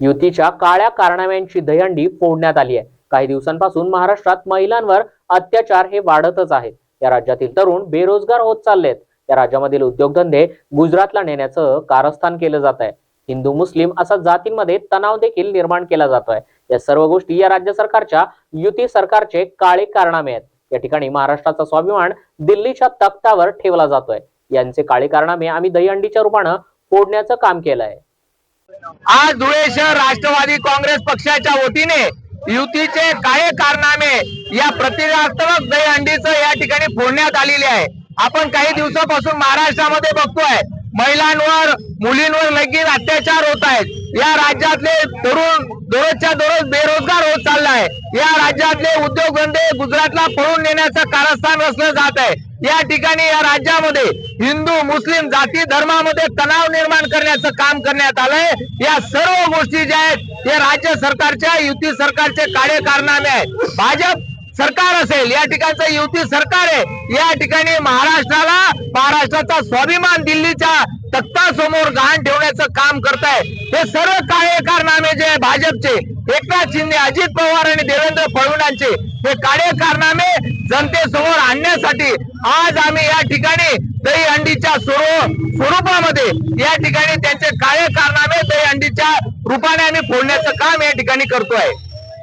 युतीच्या काळ्या कारणाव्यांची दहीहंडी फोडण्यात आली आहे. काही दिवसांपासून महाराष्ट्रात महिलांवर अत्याचार हे वाढतच आहेत या राज्यातील तरुण बेरोजगार होत चाललेत. या राज्यामधील उद्योगधंदे गुजरातला नेण्याचं कारस्थान केलं जात आहे. हिंदू मुस्लिम असा जातींमध्ये तणाव देखील निर्माण केला जातोय या सर्व गोष्टी या राज्य सरकारच्या युती सरकारचे काळे कारणामे आहेत. या ठिकाणी महाराष्ट्राचा स्वाभिमान दिल्लीच्या तख्तावर ठेवला जातोय. यांचे काळे कारणामे आम्ही दहीहंडीच्या रूपानं फोडण्याचं काम केलंय. आज धुळे शहर राष्ट्रवादी काँग्रेस पक्षाच्या वतीने युतीचे काय कारनामे या प्रतिकात्मक दहीहंडीचं या ठिकाणी फोडण्यात आलेली आहे. आपण काही दिवसापासून महाराष्ट्रामध्ये बघतोय. महिलांवर मुलींवर लैंगिक अत्याचार होत आहेत. या राज्यातले तरुण दररोजच्या दररोज बेरोजगार होत चाललाय. या राज्यातले उद्योगधंदे गुजरातला पळून नेण्याचं कारस्थान रचलं या ठिकाणी या राज्यामध्ये हिंदू मुस्लिम जाती धर्मामध्ये तणाव निर्माण करण्याचं काम करण्यात आलंय. या सर्व गोष्टी ज्या आहेत हे राज्य सरकारच्या युती सरकारचे काळे कारनामे आहेत. भाजप सरकार असेल या ठिकाणचं युती सरकार आहे. या ठिकाणी महाराष्ट्राला महाराष्ट्राचा स्वाभिमान दिल्लीच्या तख्तासमोर गहाण ठेवण्याचं काम करत आहे हे सर्व काळे कारनामे जे आहे भाजपचे एकनाथ शिंदे अजित पवार आणि देवेंद्र फडणवीसांचे हे काळे कारनामे जनतेसमोर करण्यासाठी आज आम्ही या ठिकाणी दहीहंडीच्या अंडीच्या स्वरूपामध्ये या ठिकाणी त्यांचे काय कारनामे दहीहंडीच्या रूपाने आम्ही फोडण्याचं काम या ठिकाणी करतोय.